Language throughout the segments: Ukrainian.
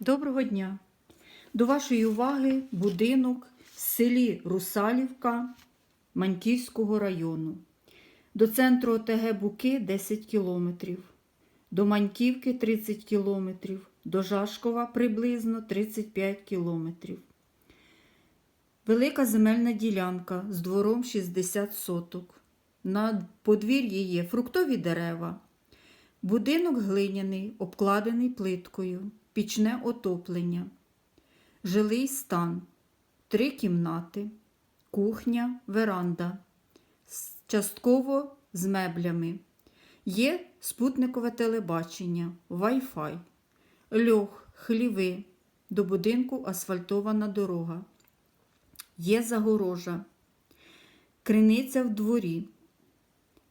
Доброго дня! До вашої уваги будинок в селі Русалівка Маньківського району. До центру ОТГ Буки 10 кілометрів, до Маньківки 30 кілометрів, до Жашкова приблизно 35 кілометрів. Велика земельна ділянка з двором 60 соток. На подвір'ї є фруктові дерева. Будинок глиняний, обкладений плиткою, пічне отоплення, жилий стан, три кімнати, кухня, веранда, частково з меблями. Є спутникове телебачення, Wi-Fi, льох, хліви, до будинку асфальтована дорога. Є загорожа, криниця в дворі,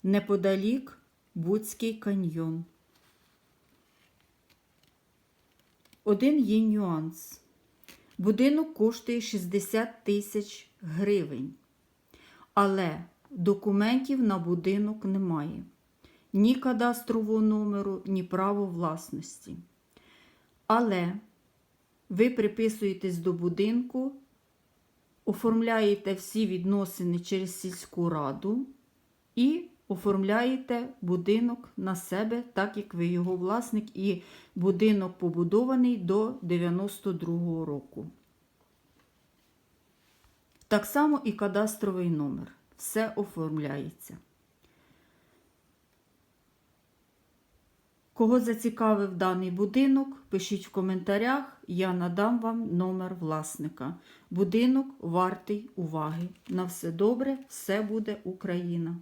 неподалік Буцький каньйон. Один є нюанс. Будинок коштує 60 тисяч гривень, але документів на будинок немає. Ні кадастрового номеру, ні право власності. Але ви приписуєтесь до будинку, оформляєте всі відносини через сільську раду і оформляєте будинок на себе, так як ви його власник, і будинок побудований до 92-го року. Так само і кадастровий номер. Все оформляється. Кого зацікавив даний будинок, пишіть в коментарях, я надам вам номер власника. Будинок вартий уваги. На все добре, все буде Україна!